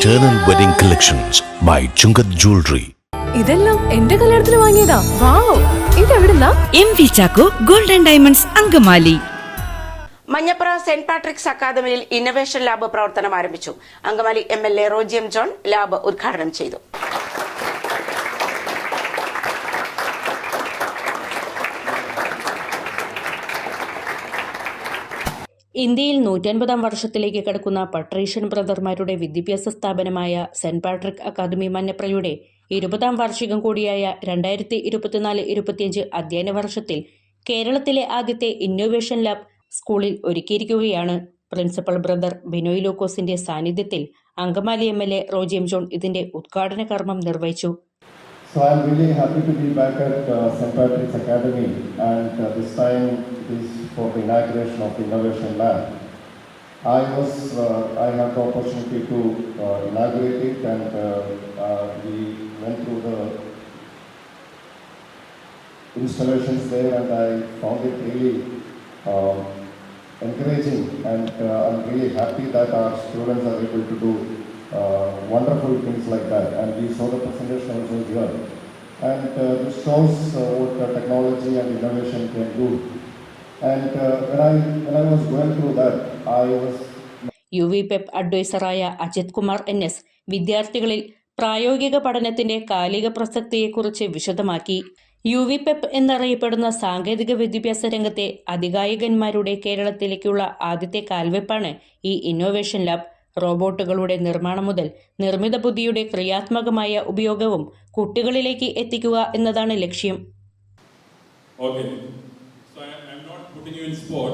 Eternal Wedding Collections by Chungath Jewelry. ഇതെല്ലാം എന്റെ കല്യാണത്തിന് വാങ്ങിയതാ. Wow ഇതെവിടുന്നാ M V Chacko golden diamonds Angamaly. Manjappra Saint Patrick's അക്കാദമിയിൽ ഇന്നൊവേഷൻ ലാബ് പ്രവർത്തനം ആരംഭിച്ചു. Angamaly M L A Roji M John lab ഉദ്ഘാടനം ചെയ്തു. ഇന്ത്യയിൽ നൂറ്റൻപതാം വർഷത്തിലേക്ക് കടക്കുന്ന പട്രീഷ്യൻ ബ്രദർമാരുടെ വിദ്യാഭ്യാസ സ്ഥാപനമായ സെന്റ് പാട്രിക് അക്കാദമി മഞ്ഞപ്രയുടെ ഇരുപതാം വാർഷികം കൂടിയായ രണ്ടായിരത്തി ഇരുപത്തിനാല് ഇരുപത്തിയഞ്ച് അധ്യയന വർഷത്തിൽ കേരളത്തിലെ ആദ്യത്തെ ഇന്നോവേഷൻ ലാബ് സ്കൂളിൽ ഒരുക്കിയിരിക്കുകയാണ് പ്രിൻസിപ്പൽ ബ്രദർ ബിനോയ് ലൂക്കോസിന്റെ സാന്നിധ്യത്തിൽ Angamaly M L A Roji M John ഇതിന്റെ ഉദ്ഘാടന കർമ്മം നിർവഹിച്ചു So I'm really happy to be back at uh, St. Patrick's Academy and uh, this time it is for the inauguration of the Innovation Lab. I was, uh, I had the opportunity to uh, inaugurate it and uh, uh, we went through the installations there and I found it really uh, encouraging and uh, I'm really happy that our students are able to do uh, wonderful things like that. And we saw the presentation also here. And uh, this shows uh, what technology and innovation can do U V pep അഡ്വൈസറായ Ajith Kumar N S വിദ്യാർത്ഥികളിൽ പ്രായോഗിക പഠനത്തിന്റെ കാലിക പ്രസക്തിയെക്കുറിച്ച് വിശദമാക്കി. U V Pep എന്നറിയപ്പെടുന്ന സാങ്കേതിക വിദ്യാഭ്യാസ രംഗത്തെ അധികായകന്മാരുടെ കേരളത്തിലേക്കുള്ള ആദ്യത്തെ കാൽവെപ്പാണ് ഈ ഇന്നോവേഷൻ ലാബ് റോബോട്ടുകളുടെ നിർമ്മാണം മുതൽ നിർമ്മിത ബുദ്ധിയുടെ ക്രിയാത്മകമായ ഉപയോഗവും കുട്ടികളിലേക്ക് എത്തിക്കുക എന്നതാണ് ലക്ഷ്യം. M you in U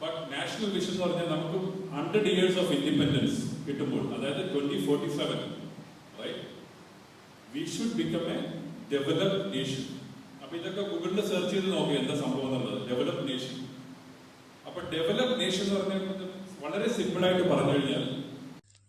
But national vision എന്ന് പറഞ്ഞാൽ നമുക്ക് ഹൺഡ്രഡ് ഇയേഴ്സ് ഓഫ് ഇൻഡിപെൻഡൻസ് കിട്ടുമ്പോൾ അതായത് twenty forty seven we should become a developed nation അപ്പൊ ഇതൊക്കെ ഗൂഗിളിൽ സെർച്ച് ചെയ്ത് നോക്കി എന്താ സംഭവം എന്നുള്ളത്. ഡെവലപ്ഡ് നേഷൻ അപ്പൊ ഡെവലപ്ഡ് നേഷൻ എന്ന് പറഞ്ഞാൽ വളരെ സിമ്പിൾ ആയിട്ട് പറഞ്ഞു കഴിഞ്ഞാൽ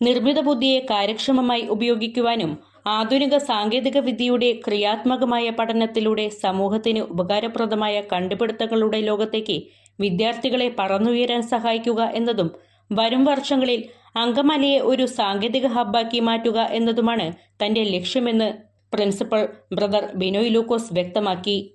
നിർമ്മിത ബുദ്ധിയെ കാര്യക്ഷമമായി ഉപയോഗിക്കുവാനും ആധുനിക സാങ്കേതിക വിദ്യയുടെ ക്രിയാത്മകമായ പഠനത്തിലൂടെ സമൂഹത്തിന് ഉപകാരപ്രദമായ കണ്ടുപിടുത്തങ്ങളുടെ ലോകത്തേക്ക് വിദ്യാർത്ഥികളെ പറന്നുയരാൻ സഹായിക്കുക എന്നതും വരും വർഷങ്ങളിൽ അങ്കമാലിയെ ഒരു സാങ്കേതിക ഹബ്ബാക്കി മാറ്റുക എന്നതുമാണ് തന്റെ ലക്ഷ്യമെന്ന് പ്രിൻസിപ്പൽ ബ്രദർ ബിനോയ് ലൂക്കോസ് വ്യക്തമാക്കി.